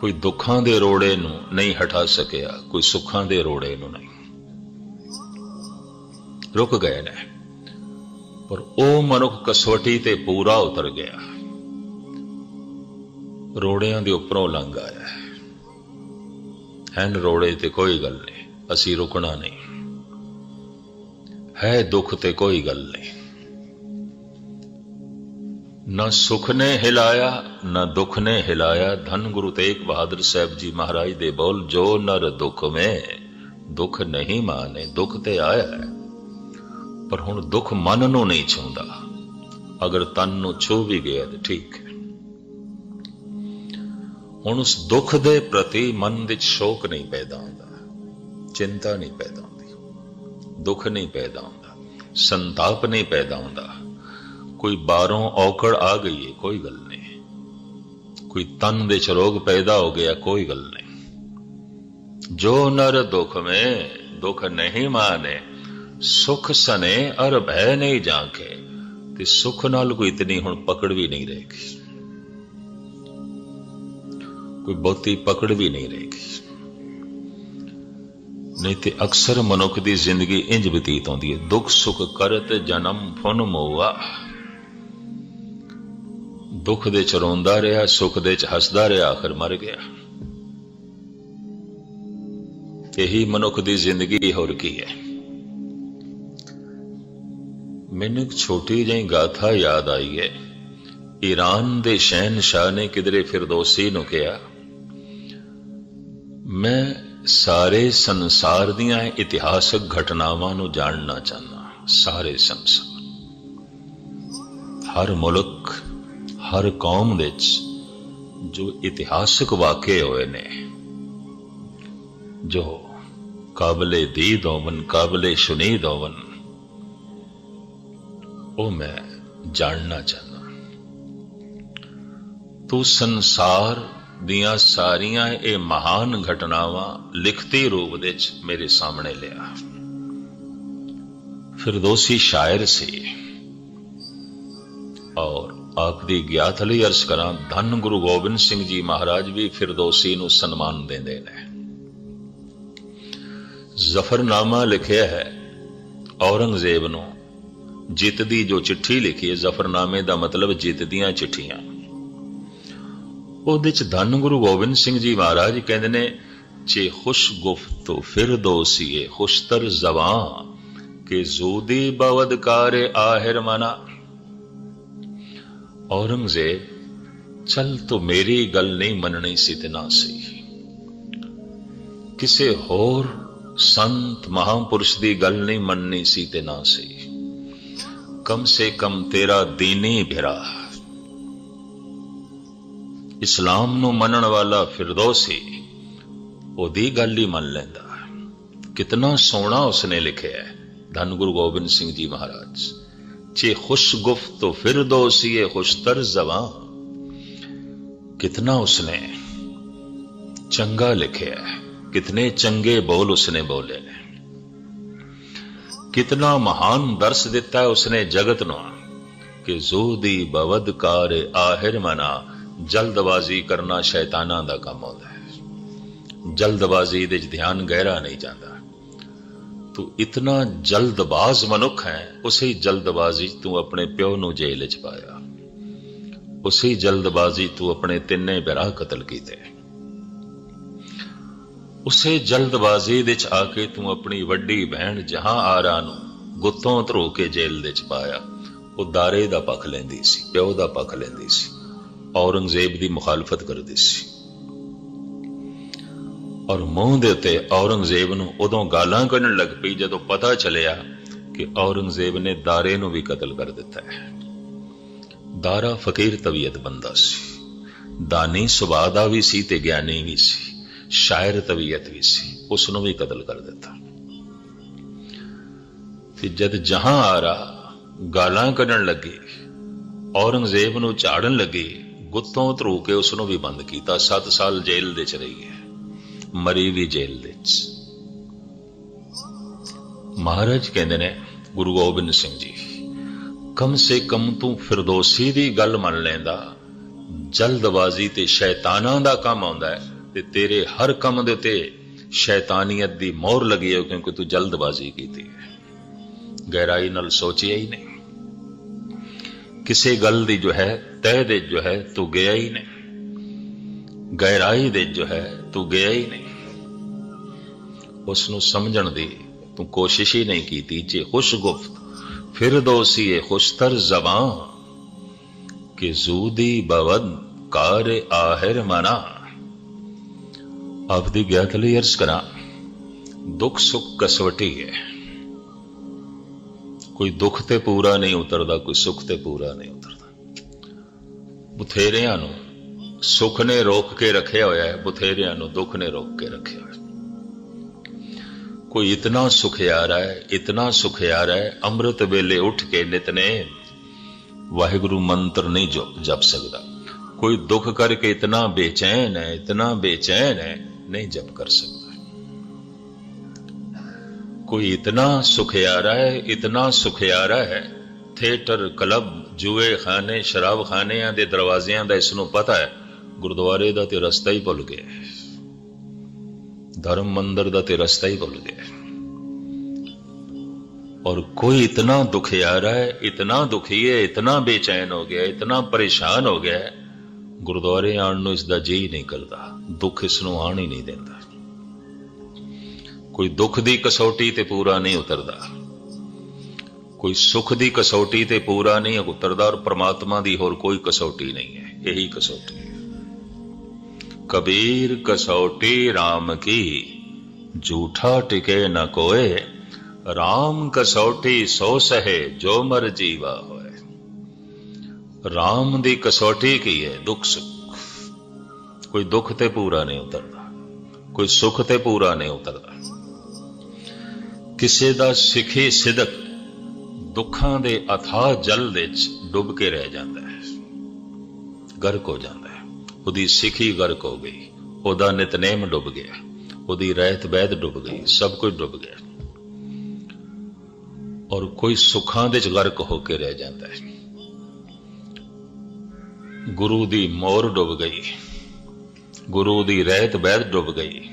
ਕੋਈ ਦੁੱਖਾਂ ਦੇ ਰੋੜੇ ਨੂੰ ਨਹੀਂ ਹਟਾ ਸਕਿਆ, ਕੋਈ ਸੁੱਖਾਂ ਦੇ ਰੋੜੇ ਨੂੰ ਨਹੀਂ। ਰੁਕ ਗਏ ਨੇ, ਪਰ ਉਹ ਮਨੁੱਖ ਕਸਵਟੀ ਤੇ ਪੂਰਾ ਉਤਰ ਗਿਆ। ਰੋੜਿਆਂ ਦੇ ਉੱਪਰੋਂ ਲੰਘ ਆਇਆ। ਹੈ ਰੋੜੇ ਤੇ ਕੋਈ ਗੱਲ ਨਹੀਂ, ਅਸੀਂ ਰੁਕਣਾ ਨਹੀਂ। ਹੈ ਦੁੱਖ ਤੇ ਕੋਈ ਗੱਲ ਨਹੀਂ। ਨਾ ਸੁਖ ਨੇ ਹਿਲਾਇਆ ਨਾ ਦੁੱਖ ਨੇ ਹਿਲਾਇਆ ਧੰਨ ਗੁਰੂ ਤੇਗ ਬਹਾਦਰ ਸਾਹਿਬ ਜੀ ਮਹਾਰਾਜ ਦੇ ਬੋਲ ਜੋ ਨਰ ਦੁੱਖ ਮੈਂ ਦੁੱਖ ਨਹੀਂ ਮਾਨੇ ਦੁੱਖ ਤੇ ਆਇਆ ਹੈ ਪਰ ਹੁਣ ਦੁੱਖ ਮਨ ਨੂੰ ਨਹੀਂ ਛੂੰਦਾ ਅਗਰ ਤਨ ਨੂੰ ਛੂ ਵੀ ਗਿਆ ਤਾਂ ਠੀਕ ਹੈ ਹੁਣ ਉਸ ਦੁੱਖ ਦੇ ਪ੍ਰਤੀ ਮਨ ਵਿੱਚ ਸ਼ੋਕ ਨਹੀਂ ਪੈਦਾ ਹੁੰਦਾ ਚਿੰਤਾ ਨਹੀਂ ਪੈਦਾ ਹੁੰਦੀ ਦੁੱਖ ਨਹੀਂ ਪੈਦਾ ਹੁੰਦਾ ਸੰਤਾਪ ਨਹੀਂ ਪੈਦਾ ਹੁੰਦਾ ਕੋਈ ਬਾਹਰੋਂ ਔਕੜ ਆ ਗਈ ਹੈ ਕੋਈ ਗੱਲ ਨਹੀਂ। ਕੋਈ ਤਨ ਦੇ ਚ ਰੋਗ ਪੈਦਾ ਹੋ ਗਿਆ, ਕੋਈ ਗੱਲ ਨਹੀਂ। ਜੋ ਨਰ ਦੁਖ में ਦੁਖ ਨਹੀਂ ਮਾਨੇ, ਸੁਖ ਸਨੇ ਅਰ ਭੈ ਨਹੀਂ ਜਾਂਕੇ ਤੇ ਸੁਖ ਨਾਲ ਕੋਈ ਇਤਨੀ ਹੁਣ ਪਕੜ ਵੀ ਨਹੀਂ ਰਹੇਗੀ। ਕੋਈ ਬਹੁਤੀ ਪਕੜ ਵੀ ਨਹੀਂ ਰਹੇਗੀ। ਨਹੀਂ ਤੇ ਅਕਸਰ ਮਨੁੱਖ ਦੀ ਜ਼ਿੰਦਗੀ ਇੰਜ ਬਤੀਤ ਹੁੰਦੀ ਹੈ ਦੁੱਖ ਸੁੱਖ ਕਰਤ ਜਨਮ ਫੁਨ ਮੋਆ। ਦੁੱਖ ਦੇ ਚ ਰੋਂਦਾ ਰਿਹਾ, ਸੁੱਖ ਦੇ ਚ ਹੱਸਦਾ ਰਿਹਾ, ਆਖਰ ਮਰ ਗਿਆ। ਇਹੀ ਮਨੁੱਖ ਦੀ ਜ਼ਿੰਦਗੀ ਹੋਰ ਕੀ ਹੈ? ਮੈਨੂੰ ਇੱਕ ਛੋਟੀ ਜਿਹੀ ਗਾਥਾ ਯਾਦ ਆਈ ਹੈ। ਈਰਾਨ ਦੇ ਸ਼ਹਿਨशाह ਨੇ ਕਿਧਰੇ ਫਿਰਦੌਸੀ ਨੂੰ ਕਿਹਾ, ਮੈਂ ਸਾਰੇ ਸੰਸਾਰ ਦੀਆਂ ਇਤਿਹਾਸਕ ਘਟਨਾਵਾਂ ਨੂੰ ਜਾਣਨਾ ਚਾਹੁੰਦਾ, ਸਾਰੇ ਸੰਸਾਰ। ਹਰ ਮੁਲਕ ਹਰ ਕੌਮ ਵਿੱਚ ਜੋ ਇਤਿਹਾਸਕ ਵਾਕਿਏ ਹੋਏ ਨੇ, ਜੋ ਕਾਬਲੇ ਦੀਦ ਹੋਵਨ ਕਾਬਲੇ ਸ਼ੁਨੀਦ ਹੋਵਨ ਉਹ ਮੈਂ ਜਾਣਨਾ ਚਾਹੁੰਦਾ। ਤੂੰ ਸੰਸਾਰ ਦੀਆਂ ਸਾਰੀਆਂ ਇਹ ਮਹਾਨ ਘਟਨਾਵਾਂ ਲਿਖਤੀ ਰੂਪ ਵਿੱਚ ਮੇਰੇ ਸਾਹਮਣੇ ਲਿਆ। ਫਿਰਦੌਸੀ ਸ਼ਾਇਰ ਸੀ ਔਰ ਆਪ ਦੀ ਗਿਆਤ ਲਈ ਅਰਜ਼ ਕਰਾਂ, ਧੰਨ ਗੁਰੂ ਗੋਬਿੰਦ ਸਿੰਘ ਜੀ ਮਹਾਰਾਜ ਵੀ ਫਿਰਦੌਸੀ ਨੂੰ ਸਨਮਾਨ ਦਿੰਦੇ ਨੇ। ਜ਼ਫਰਨਾਮਾ ਲਿਖਿਆ ਹੈ, ਔਰੰਗਜ਼ੇਬ ਨੂੰ। ਜਿੱਤ ਦੀ ਜੋ ਚਿੱਠੀ ਲਿਖੀ ਹੈ, ਜ਼ਫਰਨਾਮੇ ਦਾ ਮਤਲਬ ਜਿੱਤ ਦੀਆਂ ਚਿੱਠੀਆਂ। ਉਹਦੇ ਚ ਧੰਨ ਗੁਰੂ ਗੋਬਿੰਦ ਸਿੰਘ ਜੀ ਮਹਾਰਾਜ ਕਹਿੰਦੇ ਨੇ ਚੇ ਖੁਸ਼ ਗੁਫਤ ਫਿਰਦੌਸੀਏ ਖੁਸ਼ਤਰ ਜ਼ਬਾਂ ਕਿ ਜ਼ੂਦੀ ਬਵਦ ਆਹਿਰ ਮਨਾ। ਔਰੰਗਜ਼ੇਬ, ਚਲ ਤੂੰ ਮੇਰੀ ਗੱਲ ਨਹੀਂ ਮੰਨਣੀ ਸੀ ਤੇ ਨਾ ਸੀ ਕਿਸੇ ਹੋਰ ਸੰਤ ਮਹਾਪੁਰਸ਼ ਦੀ ਗੱਲ ਨਹੀਂ ਮੰਨਣੀ ਸੀ ਤੇ ਨਾ ਸੀ ਕਮ ਸੇ ਕਮ ਤੇਰਾ ਦੀਨੀ ਭਰਾ। ਇਸਲਾਮ ਨੂੰ ਮੰਨਣ ਵਾਲਾ ਫਿਰਦੌਸੀ, ਉਹਦੀ ਗੱਲ ਹੀ ਮੰਨ ਲੈਂਦਾ। ਕਿਤਨਾ ਸੋਹਣਾ ਉਸਨੇ ਲਿਖਿਆ ਹੈ, ਧੰਨ ਗੁਰੂ ਗੋਬਿੰਦ ਸਿੰਘ ਜੀ ਮਹਾਰਾਜ। ਚੇ ਖੁਸ਼ ਗੁਫਤ ਫਿਰਦੌਸੀਏ ਖੁਸ਼ਤਰ ਜ਼ਬਾਂ ਕਿਤਨਾ ਉਸਨੇ ਚੰਗਾ ਲਿਖਿਆ ਹੈ, ਕਿਤਨੇ ਚੰਗੇ ਬੋਲ ਉਸਨੇ ਬੋਲੇ ਨੇ। ਕਿਤਨਾ ਮਹਾਨ ਦਰਸ ਦਿੱਤਾ ਉਸਨੇ ਜਗਤ ਨੂੰ, ਕਿ ਜ਼ੋਦੀ ਬਵਦਕਾਰ ਆਹਿਰ ਮਨਾ, ਜਲਦਬਾਜ਼ੀ ਕਰਨਾ ਸ਼ੈਤਾਨਾਂ ਦਾ ਕੰਮ ਹੁੰਦਾ ਹੈ। ਜਲਦਬਾਜ਼ੀ ਦੇ ਧਿਆਨ ਗਹਿਰਾ ਨਹੀਂ ਜਾਂਦਾ। ਤੂੰ ਇਤਨਾ ਜਲਦਬਾਜ਼ ਮਨੁੱਖ ਹੈ, ਉਸੇ ਜਲਦਬਾਜ਼ੀ 'ਚ ਤੂੰ ਆਪਣੇ ਪਿਓ ਨੂੰ ਜੇਲ੍ਹ 'ਚ ਪਾਇਆ। ਉਸੇ ਜਲਦਬਾਜ਼ੀ ਤੂੰ ਆਪਣੇ ਤਿੰਨੇ ਭਰਾ ਕਤਲ ਕੀਤੇ। ਉਸੇ ਜਲਦਬਾਜ਼ੀ ਦੇ ਚ ਆ ਕੇ ਤੂੰ ਆਪਣੀ ਵੱਡੀ ਭੈਣ ਜਹਾਂ ਆਰਾ ਨੂੰ ਗੁੱਤੋਂ ਧਰੋ ਕੇ ਜੇਲ੍ਹ ਦੇ ਚ ਪਾਇਆ। ਉਹ ਦਾਰੇ ਦਾ ਪੱਖ ਲੈਂਦੀ ਸੀ, ਪਿਓ ਦਾ ਪੱਖ ਲੈਂਦੀ ਸੀ, ਔਰੰਗਜ਼ੇਬ ਦੀ ਮੁਖਾਲਫਤ ਕਰਦੀ ਸੀ। ਔਰ ਮੂੰਹ ਦੇ ਉੱਤੇ ਔਰੰਗਜ਼ੇਬ ਨੂੰ ਉਦੋਂ ਗਾਲਾਂ ਕੱਢਣ ਲੱਗ ਪਈ ਜਦੋਂ ਪਤਾ ਚੱਲਿਆ ਕਿ ਔਰੰਗਜ਼ੇਬ ਨੇ ਦਾਰੇ ਨੂੰ ਵੀ ਕਤਲ ਕਰ ਦਿੱਤਾ ਹੈ। ਦਾਰਾ ਫਕੀਰ ਤਬੀਅਤ ਬੰਦਾ ਸੀ। ਦਾਨੀ ਸੁਭਾਅ ਦਾ ਵੀ ਸੀ ਤੇ ਗਿਆਨੀ ਵੀ ਸੀ। ਸ਼ਾਇਰ ਤਬੀਅਤ ਵੀ ਸੀ। ਉਸ ਨੂੰ ਵੀ ਕਤਲ ਕਰ ਦਿੱਤਾ। ਤੇ ਜਦ ਜਹਾਂ ਆਰਾ ਗਾਲਾਂ ਕੱਢਣ ਲੱਗੇ, ਔਰੰਗਜ਼ੇਬ ਨੂੰ ਝਾੜਨ ਲੱਗੇ, ਗੁੱਤੋਂ ਧਰੂ ਕੇ ਉਸ ਨੂੰ ਵੀ ਬੰਦ ਕੀਤਾ। 7 ਸਾਲ ਜੇਲ੍ਹ ਦੇ ਚ ਰਹੀ ਹੈ। ਮਰੀ ਵੀ ਜੇਲ੍ਹ ਵਿੱਚ ਮਹਾਰਾਜ ਕਹਿੰਦੇ ਨੇ ਗੁਰੂ ਗੋਬਿੰਦ ਸਿੰਘ ਜੀ ਕਮ ਸੇ ਕਮ ਤੂੰ ਫਿਰਦੌਸੀ ਦੀ ਗੱਲ ਮੰਨ ਲੈਂਦਾ ਜਲਦਬਾਜ਼ੀ ਤੇ ਸ਼ੈਤਾਨਾਂ ਦਾ ਕੰਮ ਆਉਂਦਾ ਹੈ ਤੇ ਤੇਰੇ ਹਰ ਕੰਮ ਦੇ ਉੱਤੇ ਸ਼ੈਤਾਨੀਅਤ ਦੀ ਮੋਹਰ ਲੱਗੀ ਹੈ ਕਿਉਂਕਿ ਤੂੰ ਜਲਦਬਾਜ਼ੀ ਕੀਤੀ ਹੈ ਗਹਿਰਾਈ ਨਾਲ ਸੋਚਿਆ ਹੀ ਨਹੀਂ ਕਿਸੇ ਗੱਲ ਦੀ ਜੋ ਹੈ ਤਹਿ ਦੇ ਜੋ ਹੈ ਤੂੰ ਗਿਆ ਹੀ ਨਹੀਂ ਗਹਿਰਾਈ ਦੇ ਜੋ ਹੈ, ਤੂੰ ਗਿਆ ਹੀ ਨਹੀਂ। ਉਸ ਨੂੰ ਸਮਝਣ ਦੀ ਤੂੰ ਕੋਸ਼ਿਸ਼ ਹੀ ਨਹੀਂ ਕੀਤੀ, ਜੇ ਖੁਸ਼ਗੁਫਤ ਫਿਰਦੌਸੀ ਏ ਖੁਸ਼ਤਰ ਜ਼ਬਾਂ ਕਿ ਜ਼ੂਦੀ ਬਵਦ ਕਾਰ ਆਹਿਰ ਮਨਾ। ਆਪਦੀ ਗਿਆਤ ਲਈ ਅਰਜ਼ ਕਰਾਂ, ਦੁੱਖ ਸੁੱਖ ਕਸਵਟੀ ਹੈ। ਕੋਈ ਦੁੱਖ ਤੇ ਪੂਰਾ ਨਹੀਂ ਉਤਰਦਾ, ਕੋਈ ਸੁੱਖ ਤੇ ਪੂਰਾ ਨਹੀਂ ਉਤਰਦਾ। ਬਥੇਰਿਆਂ ਨੂੰ ਸੁੱਖ ਨੇ ਰੋਕ ਕੇ ਰੱਖਿਆ ਹੋਇਆ ਹੈ, ਬਥੇਰਿਆਂ ਨੂੰ ਦੁੱਖ ਨੇ ਰੋਕ ਕੇ ਰੱਖਿਆ ਹੋਇਆ ਕੋਈ ਇਤਨਾ ਸੁਖਿਆਰਾ ਹੈ, ਇਤਨਾ ਸੁਖਿਆਰਾ ਹੈ, ਅੰਮ੍ਰਿਤ ਵੇਲੇ ਉੱਠ ਕੇ ਨਿਤਨੇ ਵਾਹਿਗੁਰੂ ਮੰਤਰ ਨਹੀਂ ਜਪ ਸਕਦਾ। ਕੋਈ ਦੁੱਖ ਕਰਕੇ ਇਤਨਾ ਬੇਚੈਨ ਹੈ, ਇਤਨਾ ਬੇਚੈਨ ਹੈ, ਨਹੀਂ ਜਪ ਕਰ ਸਕਦਾ। ਕੋਈ ਇਤਨਾ ਸੁਖਿਆਰਾ ਹੈ, ਇਤਨਾ ਸੁਖਿਆਰਾ ਹੈ, ਥੀਏਟਰ, ਕਲੱਬ, ਜੂਏ ਖਾਨੇ, ਸ਼ਰਾਬ ਖਾਨਿਆਂ ਦੇ ਦਰਵਾਜ਼ਿਆਂ ਦਾ ਇਸ ਨੂੰ ਪਤਾ ਹੈ। ਗੁਰਦੁਆਰੇ ਦਾ ਤੇ ਰਸਤਾ ਹੀ ਭੁੱਲ ਗਿਆ ਹੈ। ਧਰਮ ਮੰਦਰ ਦਾ ਤੇ ਰਸਤਾ ਹੀ ਭੁੱਲ ਗਿਆ ਹੈ। और कोई इतना दुखियारा है इतना दुखी है इतना बेचैन हो गया है, इतना परेशान हो गया ਹੈ ਗੁਰਦੁਆਰੇ ਆਉਣ ਨੂੰ ਇਸ ਦਾ ਜੀ ਨਹੀਂ ਕਰਦਾ ਦੁੱਖ ਇਸ ਨੂੰ ਆਣ ਹੀ ਨਹੀਂ ਦਿੰਦਾ ਕੋਈ ਦੁੱਖ ਦੀ ਕਸੌਟੀ ਤੇ ਪੂਰਾ ਨਹੀਂ ਉਤਰਦਾ ਕੋਈ ਸੁੱਖ ਦੀ ਕਸੌਟੀ ਤੇ ਪੂਰਾ ਨਹੀਂ ਉਤਰਦਾ ਔਰ ਪ੍ਰਮਾਤਮਾ ਦੀ ਹੋਰ ਕੋਈ ਕਸੌਟੀ ਨਹੀਂ ਹੈ ਇਹੀ ਕਸੌਟੀ ਹੈ ਕਬੀਰ ਕਸੌਟੀ RAM ਕੀ। ਝੂਠਾ ਟਿਕੇ ਨ ਕੋਏ RAM ਕਸੌਟੀ ਸੋ ਸਹੇ ਜੋ ਮਰ ਜੀਵਾ ਹੋਏ। ਰਾਮ ਦੀ ਕਸੌਟੀ ਕੀ ਹੈ ਦੁੱਖ ਸੁੱਖ। ਕੋਈ ਦੁੱਖ ਤੇ ਪੂਰਾ ਨਹੀਂ ਉਤਰਦਾ, ਕੋਈ ਸੁੱਖ ਤੇ ਪੂਰਾ ਨਹੀਂ ਉਤਰਦਾ। ਕਿਸੇ ਦਾ ਸਿੱਖੀ ਸਿਦਕ ਦੁੱਖਾਂ ਦੇ ਅਥਾਹ ਜਲ ਵਿੱਚ ਡੁੱਬ ਕੇ ਰਹਿ ਜਾਂਦਾ ਹੈ। ਗਰਕ ਹੋ ਜਾਂਦਾ। ਉਹਦੀ ਸਿੱਖੀ ਗਰਕ ਹੋ ਗਈ। ਉਹਦਾ ਨਿਤਨੇਮ ਡੁੱਬ ਗਿਆ। ਉਹਦੀ ਰਹਿਤ ਬੈਦ ਡੁੱਬ ਗਈ। ਸਭ ਕੁਝ ਡੁੱਬ ਗਿਆ। ਔਰ ਕੋਈ ਸੁੱਖਾਂ ਦੇ ਚ ਗਰਕ ਹੋ ਕੇ ਰਹਿ ਜਾਂਦਾ ਹੈ। ਗੁਰੂ ਦੀ ਮੋਰ ਡੁੱਬ ਗਈ। ਗੁਰੂ ਦੀ ਰਹਿਤ ਬੈਦ ਡੁੱਬ ਗਈ।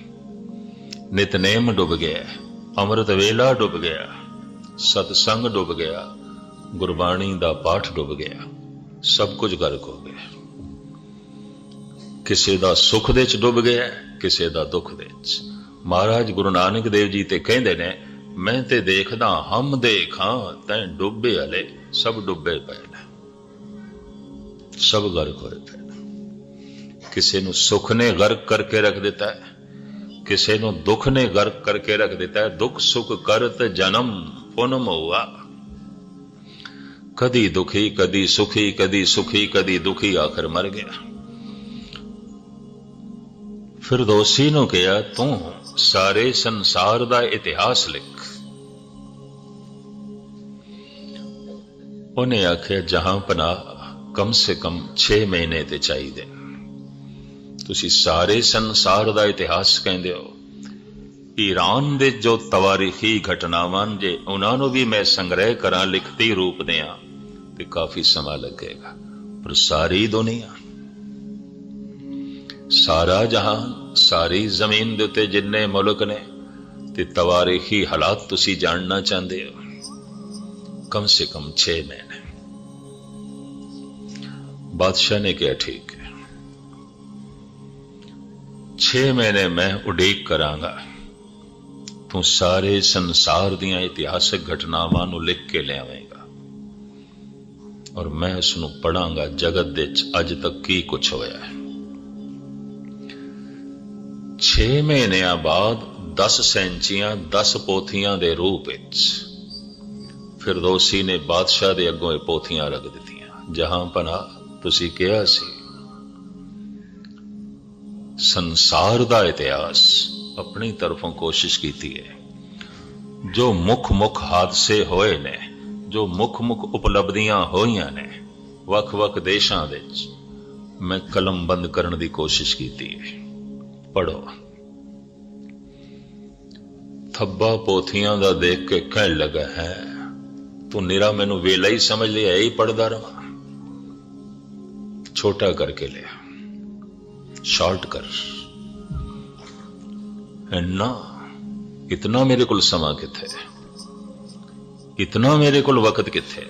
ਨਿਤਨੇਮ ਡੁੱਬ ਗਿਆ। ਅੰਮ੍ਰਿਤ ਵੇਲਾ ਡੁੱਬ ਗਿਆ। ਸਤਸੰਗ ਡੁੱਬ ਗਿਆ। ਗੁਰਬਾਣੀ ਦਾ ਪਾਠ ਡੁੱਬ ਗਿਆ। ਸਭ ਕੁਝ ਗਰਕ ਹੋ ਗਿਆ। ਕਿਸੇ ਦਾ ਸੁੱਖ ਦੇ ਚ ਡੁੱਬ ਗਿਆ, ਕਿਸੇ ਦਾ ਦੁੱਖ ਦੇ ਚ। ਮਹਾਰਾਜ ਗੁਰੂ ਨਾਨਕ ਦੇਵ ਜੀ ਤੇ ਕਹਿੰਦੇ ਨੇ, ਮੈਂ ਤੇ ਦੇਖਦਾ, ਹਮ ਦੇਖਾਂ, ਤੈਂ ਡੁੱਬੇ ਹਲੇ, ਸਭ ਡੁੱਬੇ ਪਏ ਨੇ। ਸਭ ਗਰਕ ਹੋਏ ਪਏ ਕਿਸੇ ਨੂੰ ਸੁੱਖ ਨੇ ਗਰਕ ਕਰਕੇ ਰੱਖ ਦਿੱਤਾ ਹੈ, ਕਿਸੇ ਨੂੰ ਦੁੱਖ ਨੇ ਗਰਕ ਕਰਕੇ ਰੱਖ ਦਿੱਤਾ ਹੈ। ਦੁੱਖ ਸੁੱਖ ਕਰਤ ਜਨਮ, ਪੁਨਮ ਹੋਆ। ਕਦੀ ਦੁਖੀ, ਕਦੀ ਸੁਖੀ ਕਦੀ ਸੁਖੀ, ਕਦੀ ਦੁਖੀ ਆਖਰ ਮਰ ਗਿਆ। ਫਿਰ ਦੋਸੀ ਨੂੰ ਕਿਹਾ, ਤੂੰ ਸਾਰੇ ਸੰਸਾਰ ਦਾ ਇਤਿਹਾਸ ਲਿਖ। ਉਹਨੇ ਆਖਿਆ, ਜਹਾਂ ਪਨਾ ਕਮ ਸੇ ਕਮ 6 ਮਹੀਨੇ ਤੇ ਚਾਹੀਦੇ। ਤੁਸੀਂ ਸਾਰੇ ਸੰਸਾਰ ਦਾ ਇਤਿਹਾਸ ਕਹਿੰਦੇ ਹੋ। ਈਰਾਨ ਦੇ ਜੋ ਤਵਾਰੀਖੀ ਘਟਨਾਵਾਂ ਜੇ ਉਹਨਾਂ ਨੂੰ ਵੀ ਮੈਂ ਸੰਗ੍ਰਹਿ ਕਰਾਂ ਲਿਖਤੀ ਰੂਪ ਦਿਆਂ ਤੇ ਕਾਫੀ ਸਮਾਂ ਲੱਗੇਗਾ। ਪਰ ਸਾਰੀ ਦੁਨੀਆ ਸਾਰਾ ਜਹਾਂ, ਸਾਰੀ ਜ਼ਮੀਨ ਦੇ ਉੱਤੇ ਜਿੰਨੇ ਮੁਲਕ ਨੇ, ਤੇ ਤਵਾਰੀਖੀ ਹਾਲਾਤ ਤੁਸੀਂ ਜਾਣਨਾ ਚਾਹੁੰਦੇ ਹੋ। ਕਮ ਸੇ ਕਮ 6 ਮਹੀਨੇ। ਬਾਦਸ਼ਾਹ ਨੇ ਕਿਹਾ, ਠੀਕ ਹੈ। 6 ਮਹੀਨੇ ਮੈਂ ਉਡੀਕ ਕਰਾਂਗਾ। ਤੂੰ ਸਾਰੇ ਸੰਸਾਰ ਦੀਆਂ ਇਤਿਹਾਸਕ ਘਟਨਾਵਾਂ ਨੂੰ ਲਿਖ ਕੇ ਲਿਆਵੇਂਗਾ। ਔਰ ਮੈਂ ਉਸ ਨੂੰ ਪੜਾਂਗਾ ਜਗਤ ਦੇ ਵਿੱਚ ਅੱਜ ਤੱਕ ਕੀ ਕੁਝ ਹੋਇਆ ਹੈ। 6 ਮਹੀਨਿਆਂ ਬਾਅਦ 10 ਸੈਂਚੀਆਂ 10 ਪੋਥੀਆਂ ਦੇ ਰੂਪ ਵਿੱਚ ਫਿਰਦੌਸੀ ਨੇ ਬਾਦਸ਼ਾਹ ਦੇ ਅੱਗੋਂ ਇਹ ਪੋਥੀਆਂ ਰੱਖ ਦਿੱਤੀਆਂ। ਜਹਾਂ ਪਨਾ ਤੁਸੀਂ ਕਿਹਾ ਸੀ, ਸੰਸਾਰ ਦਾ ਇਤਿਹਾਸ ਆਪਣੀ ਤਰਫੋਂ ਕੋਸ਼ਿਸ਼ ਕੀਤੀ ਹੈ। ਜੋ ਮੁੱਖ ਮੁੱਖ ਹਾਦਸੇ ਹੋਏ ਨੇ, ਜੋ ਮੁੱਖ ਮੁੱਖ ਉਪਲਬਧੀਆਂ ਹੋਈਆਂ ਨੇ, ਵੱਖ-ਵੱਖ ਦੇਸ਼ਾਂ ਵਿੱਚ ਮੈਂ ਕਲਮ ਬੰਦ ਕਰਨ ਦੀ ਕੋਸ਼ਿਸ਼ ਕੀਤੀ ਹੈ। ਪੜੋ ਥੱਬਾ ਪੋਥੀਆਂ ਦਾ ਦੇਖ ਕੇ ਕਹਿਣ ਲੱਗਾ ਹੈ, ਤੂੰ ਨਿਰਾ ਮੈਨੂੰ ਵੇਲਾ ਹੀ ਸਮਝ ਲਿਆ ਹੀ ਪੜਦਾ ਰਹਾ ਛੋਟਾ ਕਰਕੇ ਲਿਆ। ਸ਼ਾਰਟ ਕਰ। ਇੰਨਾ, ਇਤਨਾ ਮੇਰੇ ਕੋਲ ਸਮਾਂ ਕਿੱਥੇ? ਇਤਨਾ ਮੇਰੇ ਕੋਲ ਵਕਤ ਕਿੱਥੇ?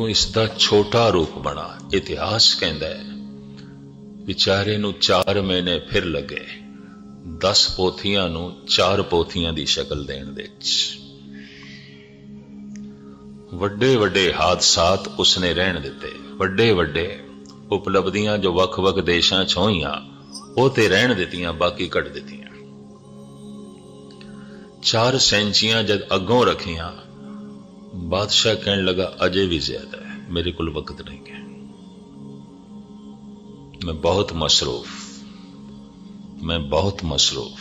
ਤੂੰ ਇਸ ਦਾ ਛੋਟਾ ਰੂਪ ਬਣਾ। ਇਤਿਹਾਸ ਕਹਿੰਦਾ ਹੈ, ਵਿਚਾਰੇ ਨੂੰ 4 ਮਹੀਨੇ ਫਿਰ ਲੱਗੇ। 10 ਪੋਥੀਆਂ ਨੂੰ 4 ਪੋਥੀਆਂ ਦੀ ਸ਼ਕਲ ਦੇਣ ਦੇ ਵਿੱਚ। ਵੱਡੇ ਵੱਡੇ ਹਾਦਸਾਤ ਉਸਨੇ ਰਹਿਣ ਦਿੱਤੇ। ਵੱਡੇ ਵੱਡੇ ਉਪਲਬਧੀਆਂ ਜੋ ਵੱਖ-ਵੱਖ ਦੇਸ਼ਾਂ 'ਚ ਹੋਈਆਂ ਉਹ ਤੇ ਰਹਿਣ ਦਿੱਤੀਆਂ, ਬਾਕੀ ਕੱਢ ਦਿੱਤੀਆਂ। ਚਾਰ ਸੈਂਚੀਆਂ ਜਦ ਅੱਗੋਂ ਰੱਖੀਆਂ ਬਾਦਸ਼ਾਹ ਕਹਿਣ ਲੱਗਾ ਅਜੇ ਵੀ ਜ਼ਿਆਦਾ ਹੈ ਮੇਰੇ ਕੋਲ ਵਕਤ ਨਹੀਂ ਹੈ ਮੈਂ ਬਹੁਤ ਮਸਰੂਫ ਮੈਂ ਬਹੁਤ ਮਸਰੂਫ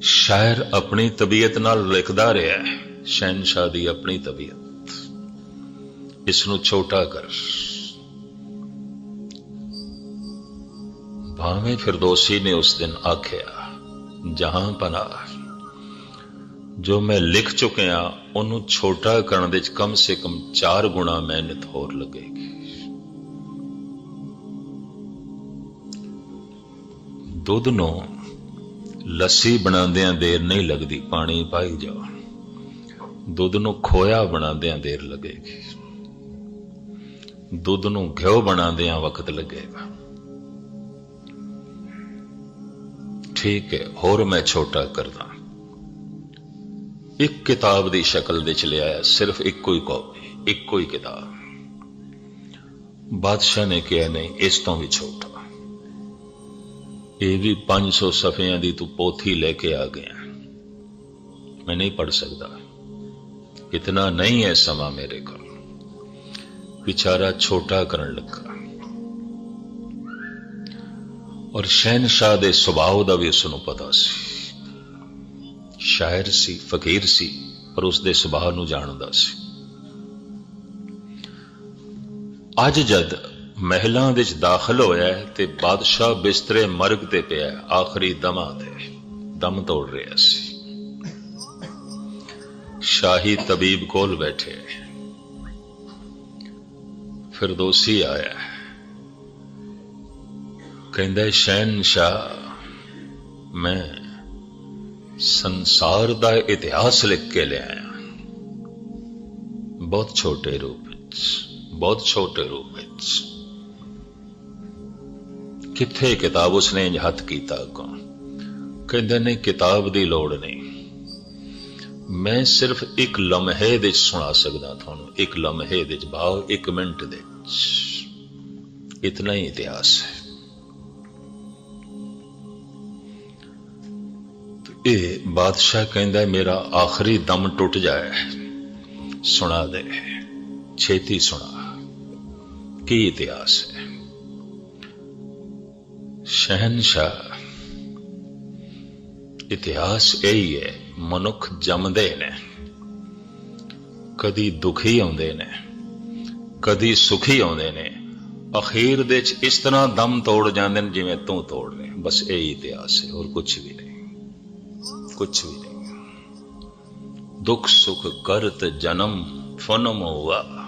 ਸ਼ਾਇਰ ਆਪਣੀ ਤਬੀਅਤ ਨਾਲ ਲਿਖਦਾ ਰਿਹਾ ਹੈ ਸ਼ਹਿਨशाह ਦੀ ਆਪਣੀ ਤਬੀਅਤ ਇਸ ਨੂੰ ਛੋਟਾ ਕਰ ਭਾਵੇਂ ਫਿਰਦੌਸੀ ਨੇ ਉਸ ਦਿਨ ਆਖਿਆ ਜਹਾਂ ਪਨਾ ਜੋ ਮੈਂ ਲਿਖ ਚੁੱਕਿਆ ਉਹਨੂੰ ਛੋਟਾ ਕਰਨ ਦੇ ਵਿੱਚ ਕਮ ਸੇ ਕਮ 4 ਗੁਣਾ ਮਿਹਨਤ ਹੋਰ ਲੱਗੇਗੀ। ਦੁੱਧ ਨੂੰ ਲੱਸੀ ਬਣਾਉਂਦਿਆਂ ਦੇਰ ਨਹੀਂ ਲੱਗਦੀ, ਪਾਣੀ ਪਾਈ ਜਾਓ। ਦੁੱਧ ਨੂੰ ਖੋਇਆ ਬਣਾਉਂਦਿਆਂ ਦੇਰ ਲੱਗੇਗੀ। ਦੁੱਧ ਨੂੰ ਘਿਓ ਬਣਾਉਂਦਿਆਂ ਵਕਤ ਲੱਗੇਗਾ। ਠੀਕ ਹੈ, ਹੋਰ ਮੈਂ ਛੋਟਾ ਕਰਦਾ। ਇੱਕ ਕਿਤਾਬ ਦੀ ਸ਼ਕਲ ਦੇ ਚ ਲਿਆਇਆ ਸਿਰਫ ਇੱਕੋ ਹੀ ਕਾਪੀ ਇੱਕੋ ਹੀ ਕਿਤਾਬ। ਬਾਦਸ਼ਾਹ ਨੇ ਕਿਹਾ, ਨਹੀਂ, ਇਸ ਤੋਂ ਵੀ ਛੋਟਾ। ਇਹ ਵੀ 500 ਸਫਿਆਂ ਦੀ ਤੂੰ ਪੋਥੀ ਲੈ ਕੇ ਆ ਗਿਆ। ਮੈਂ ਨਹੀਂ ਪੜ ਸਕਦਾ। ਇਤਨਾ ਨਹੀਂ ਹੈ ਸਮਾਂ ਮੇਰੇ ਕੋਲ। ਵਿਚਾਰਾ ਛੋਟਾ ਕਰਨ ਲੱਗਾ। ਔਰ ਸ਼ਹਿਨशाह ਦੇ ਸੁਭਾਅ ਦਾ ਵੀ ਉਸ ਨੂੰ ਪਤਾ ਸੀ। ਸ਼ਾਇਰ ਸੀ, ਫਕੀਰ ਸੀ, ਪਰ ਉਸ ਦੇ ਸੁਭਾਅ ਨੂੰ ਜਾਣਦਾ ਸੀ। ਅੱਜ ਜਦ ਮਹਿਲਾਂ ਵਿੱਚ ਦਾਖਲ ਹੋਇਆ ਤੇ ਬਾਦਸ਼ਾਹ ਬਿਸਤਰੇ ਮਰਗ ਤੇ ਪਿਆ ਆਖਰੀ ਦਮਾਂ ਤੇ ਦਮ ਤੋੜ ਰਿਹਾ ਸੀ। ਸ਼ਾਹੀ ਤਬੀਬ ਕੋਲ ਬੈਠੇ ਫਿਰਦੋਸ਼ੀ ਆਇਆ ਕਹਿੰਦਾ ਸ਼ਹਿਨशाह ਮੈਂ ਸੰਸਾਰ ਦਾ ਇਤਿਹਾਸ ਲਿਖ ਕੇ ਲਿਆਇਆ ਬਹੁਤ ਛੋਟੇ ਰੂਪ ਵਿੱਚ, ਬਹੁਤ ਛੋਟੇ ਰੂਪ ਵਿੱਚ। ਕਿੱਥੇ ਕਿਤਾਬ ਉਸਨੇ ਹੱਥ ਕੀਤਾ ਅੱਗੋਂ? ਕਹਿੰਦੇ ਨੇ ਕਿਤਾਬ ਦੀ ਲੋੜ ਨਹੀਂ। ਮੈਂ ਸਿਰਫ ਇੱਕ ਲਮਹੇ ਦੇ ਸੁਣਾ ਸਕਦਾ ਤੁਹਾਨੂੰ। ਇੱਕ ਲਮਹੇ ਦੇ ਵਿੱਚ ਭਾਵ ਇੱਕ ਮਿੰਟ ਦੇ ਇਤਨਾ ਹੀ ਇਤਿਹਾਸ ਹੈ। ਇਹ ਬਾਦਸ਼ਾਹ ਕਹਿੰਦਾ ਮੇਰਾ ਆਖਰੀ ਦਮ ਟੁੱਟ ਜਾਏ। ਸੁਣਾ ਦੇ, ਛੇਤੀ ਸੁਣਾ। ਕੀ ਇਤਿਹਾਸ ਹੈ? ਸ਼ਹਿਨशाह ਇਤਿਹਾਸ ਇਹ ਹੀ ਹੈ ਮਨੁੱਖ ਜੰਮਦੇ ਨੇ। ਕਦੀ ਦੁਖੀ ਆਉਂਦੇ ਨੇ, ਕਦੀ ਸੁਖੀ ਆਉਂਦੇ ਨੇ। ਅਖੀਰ ਦੇ ਚ ਇਸ ਤਰ੍ਹਾਂ ਦਮ ਤੋੜ ਜਾਂਦੇ ਨੇ ਜਿਵੇਂ ਤੂੰ ਤੋੜ ਲੈ ਬਸ ਇਹ ਹੀ ਇਤਿਹਾਸ ਹੈ, ਹੋਰ ਕੁਝ ਵੀ ਨਹੀਂ। ਕੁਛ ਵੀ ਨਹੀਂ। ਦੁੱਖ ਸੁਖ ਕਰਤ ਜਨਮ ਫਨਮ ਹੋਆ।